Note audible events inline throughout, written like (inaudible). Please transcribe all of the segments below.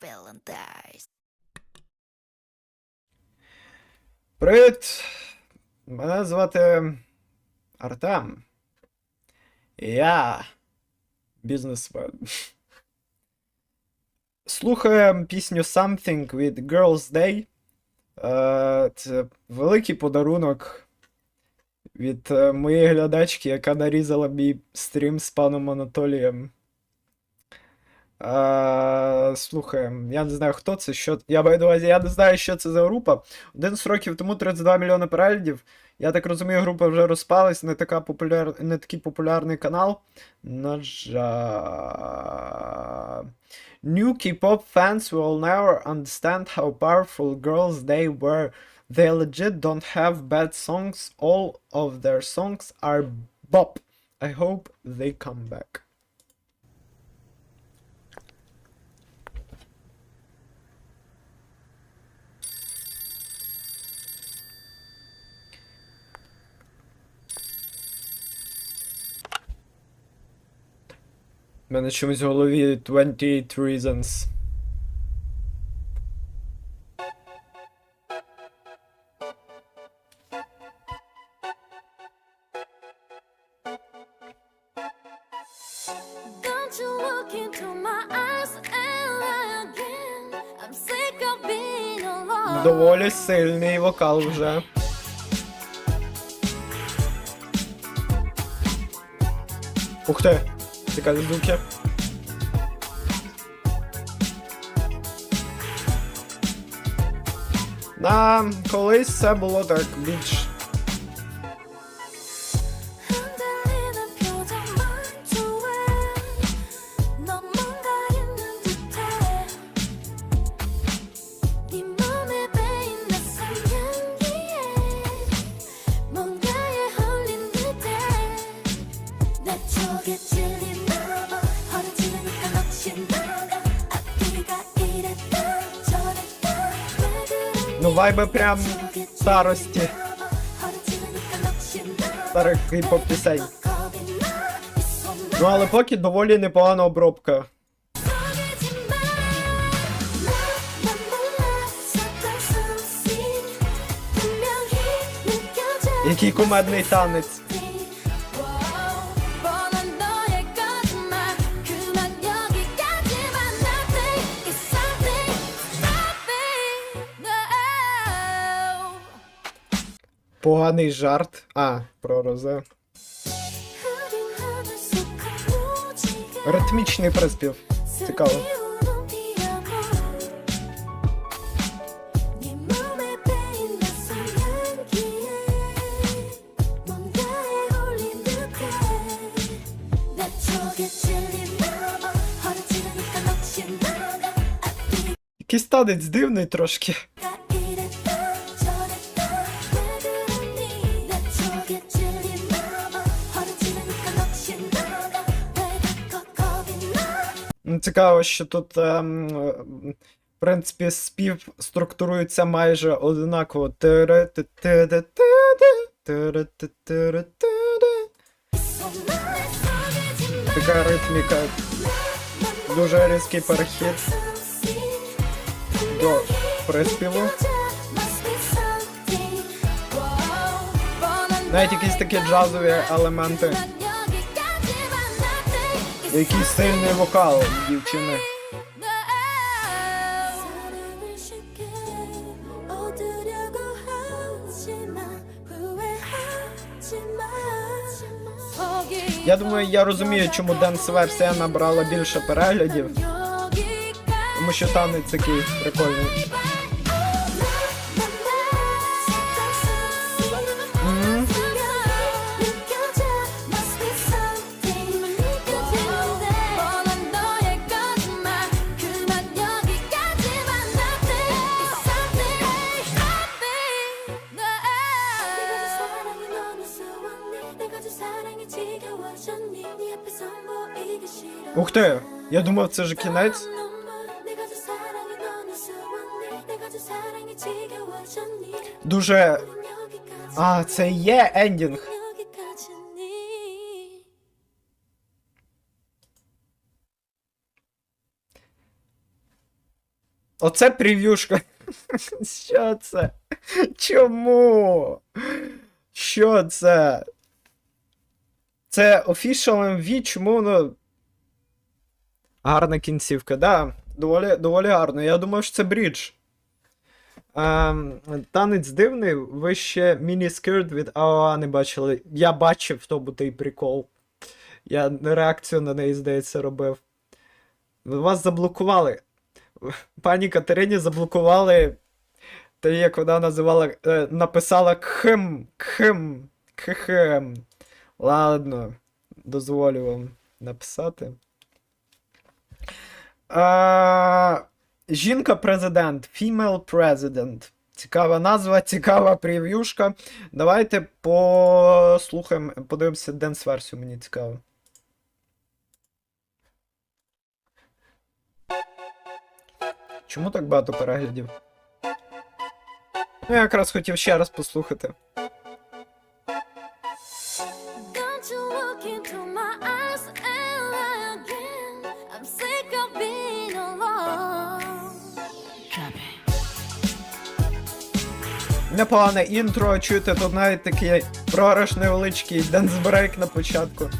villain dies. Привіт! Мене звати Артем. Я бізнесмен. Слухаємо пісню Something від Girls Day. Е, Це великий подарунок від е, моєї глядачки, яка нарізала мій стрім з паном Анатолієм. Слухаємо. Я не знаю, хто це, що. Я маю я не знаю, що це за група. 11 років тому 32 мільйони переглядів. Я так розумію, група вже розпалась, не, така популяр... не такий популярний канал. На жаль. New K-pop fans will never understand how powerful girls they were. They legit don't have bad songs. All of their songs are bop. I hope they come back. Мене чомусь в голові 28 Reasons. Don't you look into my eyes and lie again. I'm sick of being alone. Доволі сильний вокал вже. Ух ти! Цікаві звуки. На колись це було так більш. Вайби прям старості, старих хіп-хоп пісень. Ну, але поки доволі непогана обробка. Який кумедний танець. Поганий жарт. А, про розе. Ритмічний приспів. Цікаво. Якийсь танець дивний трошки. Цікаво, що тут, ем, в принципі, спів структурується майже тире-ти-ти-ти-ти-ти. Така ритміка, дуже різкий перехід до приспіву. Навіть якісь такі джазові елементи. Який сильний вокал дівчини. Я думаю, я розумію, чому денс-версія набрала більше переглядів, тому що танець такий прикольний. Ти! Я думав, це ж кінець. Дуже. А, це є ендінг. Оце прев'юшка. (laughs) Що це? Чому? Що це? Це official MV, чому воно. Гарна кінцівка, да. Доволі, доволі гарно. Я думав, що це брідж. Ем, танець дивний, ви ще міні-скирт від АОА не бачили. Я бачив то той прикол. Я реакцію на неї, здається, робив. Вас заблокували. Пані Катерині заблокували. Те, як вона називала, е, написала кхм, кхм, кхм. Ладно, дозволю вам написати. А, Жінка-президент, Female President. Цікава назва, цікава прев'юшка. Давайте послухаємо, подивимося денс-версію, мені цікаво. Чому так багато переглядів? Ну, я якраз хотів ще раз послухати. Непогане інтро, чуєте, тут навіть такий програш невеличкий денс-брейк на початку.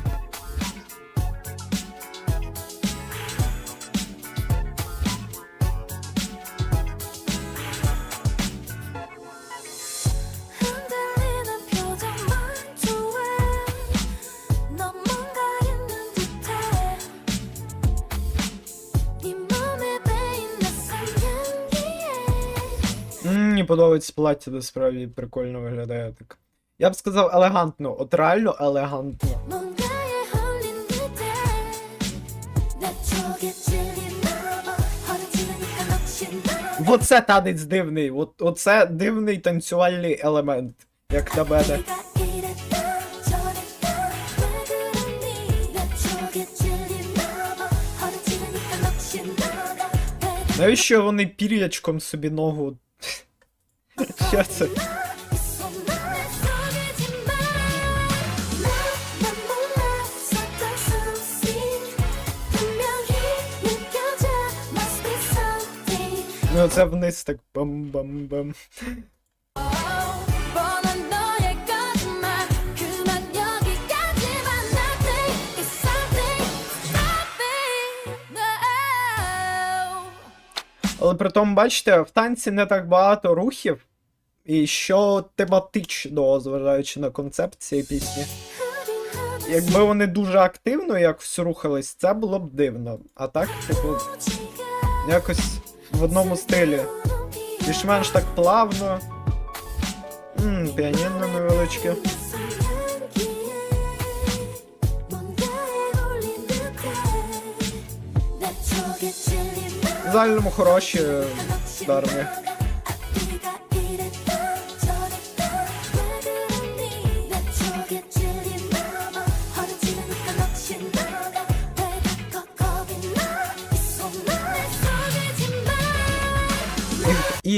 мені подобається плаття, де справді прикольно виглядає так. Я б сказав елегантно, от реально елегантно. Оце танець дивний, От, оце дивний танцювальний елемент, як на мене. Навіщо вони пір'ячком собі ногу сердце. Ну, це вниз так бам-бам-бам. Але при тому, бачите, в танці не так багато рухів і що тематично, зважаючи на концепт цієї пісні. Якби вони дуже активно якось рухались, це було б дивно. А так, типу, якось в одному стилі. Більш-менш так плавно. Ммм, піаніно невеличке. В загальному хороші дарми.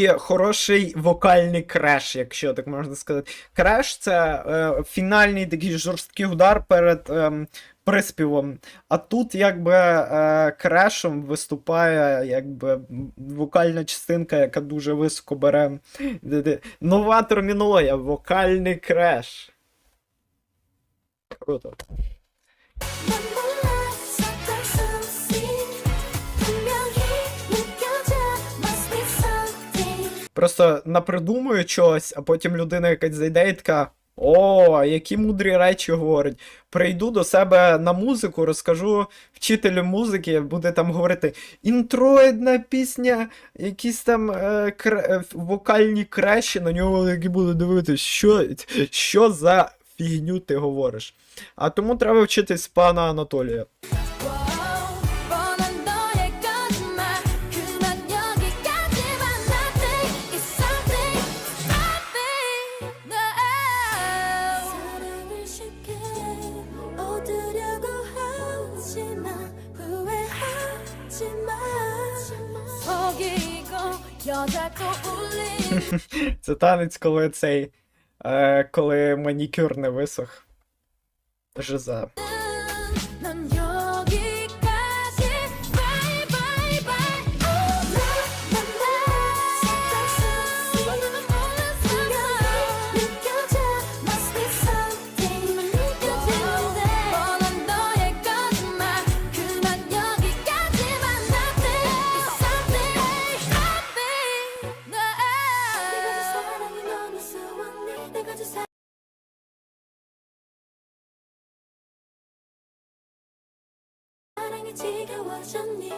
Хороший вокальний креш, якщо так можна сказати. Креш це е, фінальний такий жорсткий удар перед ем, приспівом. А тут якби е, крешем виступає якби вокальна частинка, яка дуже високо бере. Нова термінологія, вокальний креш. Круто. Просто напридумую чогось, а потім людина якась зайде і така. О, які мудрі речі говорить. Прийду до себе на музику, розкажу вчителю музики, буде там говорити інтроїдна пісня, якісь там е, кр... е, вокальні крещі, на нього які будуть дивитись, що, що за фігню ти говориш. А тому треба вчитись пана Анатолія. Це танець, коли цей. Е, коли манікюр не висох. Жиза.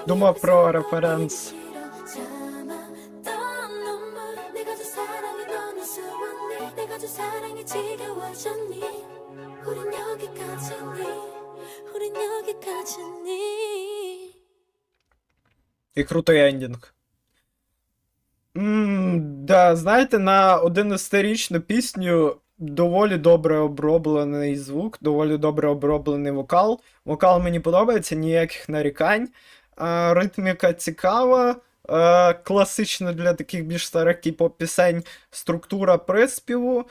Думав про референс. І крутий ендінг. М да, знаєте, на 11-річну пісню доволі добре оброблений звук, доволі добре оброблений вокал. Вокал мені подобається, ніяких нарікань. А, ритміка цікава, а, класично для таких більш старих кіп пісень структура приспіву.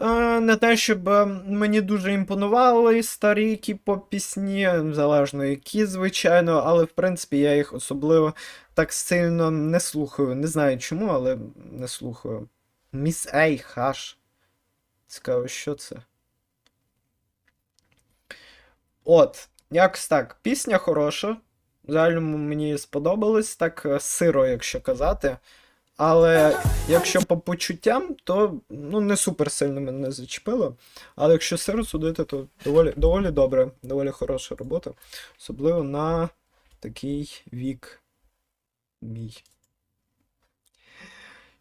А, не те, щоб е, мені дуже імпонували старі кіп пісні, залежно які, звичайно, але в принципі я їх особливо так сильно не слухаю. Не знаю чому, але не слухаю. Міс Ей, хаш. Цікаво, що це? От, якось так. Пісня хороша. В загальному мені сподобалось, так е, сиро, якщо казати. Але якщо по почуттям, то ну, не супер сильно мене зачепило. Але якщо сиро судити, то доволі, доволі добре, доволі хороша робота. Особливо на такий вік мій.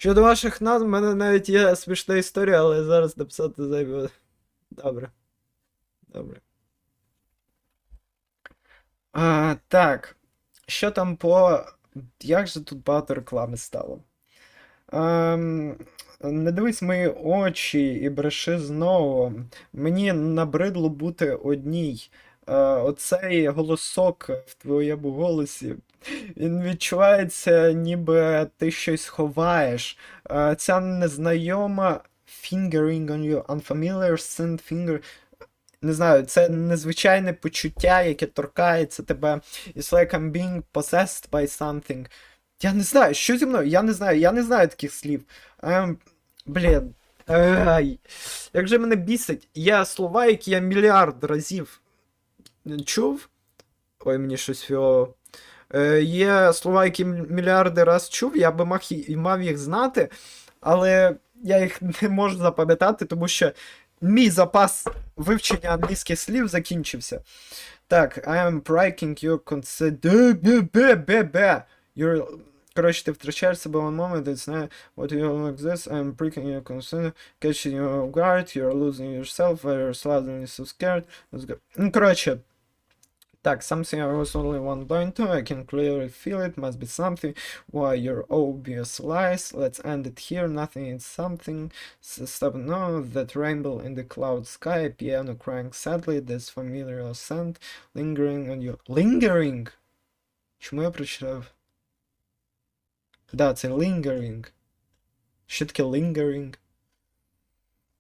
Щодо ваших назв, в мене навіть є смішна історія, але зараз написати зайве. Добре. Добре. А, так. Що там по. Як же тут багато реклами стало? Ем, не дивись мої очі і бреши знову. Мені набридло бути одній. Е, оцей голосок в твоєму голосі. Він відчувається, ніби ти щось ховаєш. Е, Ця незнайома fingering on you, unfamiliar scent finger. Не знаю, це незвичайне почуття, яке торкається тебе. It's like I'm being possessed by something. Я не знаю, що зі мною? Я не знаю, я не знаю таких слів. Ем, блін. Ай. Як же мене бісить, є слова, які я мільярд разів чув. Ой, мені щось фіоло. Е, є слова, які мільярди раз чув, я би мав, мав їх знати, але я їх (laughs) не можу запам'ятати, тому що мій запас вивчення англійських слів закінчився. Так, I am breaking your. You're... Коротше, ти втрачаєш себе one moment, it's not what you like this, I'm breaking your concern, catching you off guard, you're losing yourself, you're suddenly so scared. Let's go. Ну, коротше, так, something I was only one blind to, I can clearly feel it, must be something, why your obvious lies, let's end it here, nothing is something, S- stop, no, that rainbow in the cloud sky, piano crying sadly, this familiar scent, lingering on you. Lingering? Чому я прочитав? Да, це lingering. Що таке lingering?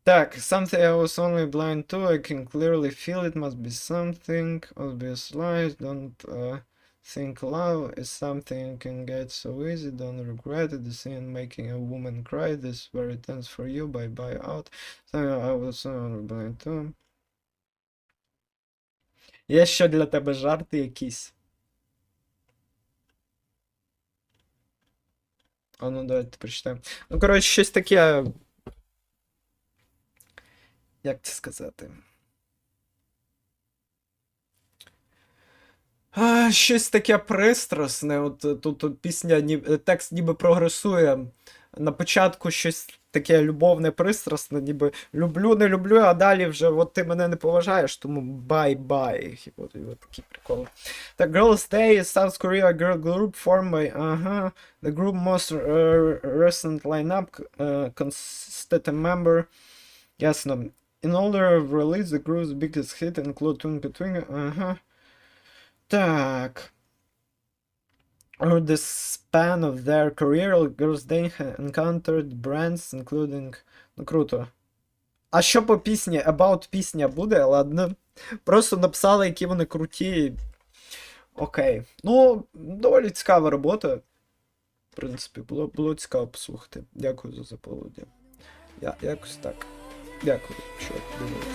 Так, something I was only blind to, I can clearly feel it must be something, obvious lies, don't uh, think love is something you can get so easy, don't regret it, the scene making a woman cry, this very tense for you, bye bye out, something I was only blind to. Є що для тебе жарти якісь? А ну давайте прочитаємо. Ну, коротше, щось таке. Як це сказати? А, щось таке пристрасне. От е, тут, пісня, ні- е, текст ніби прогресує. На початку щось таке любовне, пристрасне, ніби люблю, не люблю, а далі вже от ти мене не поважаєш, тому бай-бай. От, от такі приколи. Так, Girls Day South Korea girl group formed by, ага, the group most uh, recent lineup uh, consisted a member, ясно. In order of release, the group's biggest hit include Twinkle, ага. Так. Over the span of their career, Girls Day encountered brands, including... Ну, круто. А що по пісні? About пісня буде? Ладно. Просто написали, які вони круті. Окей. Ну, доволі цікава робота. В принципі, було, було цікаво послухати. Дякую за заповідь. Я, якось так. Дякую, що дивилися.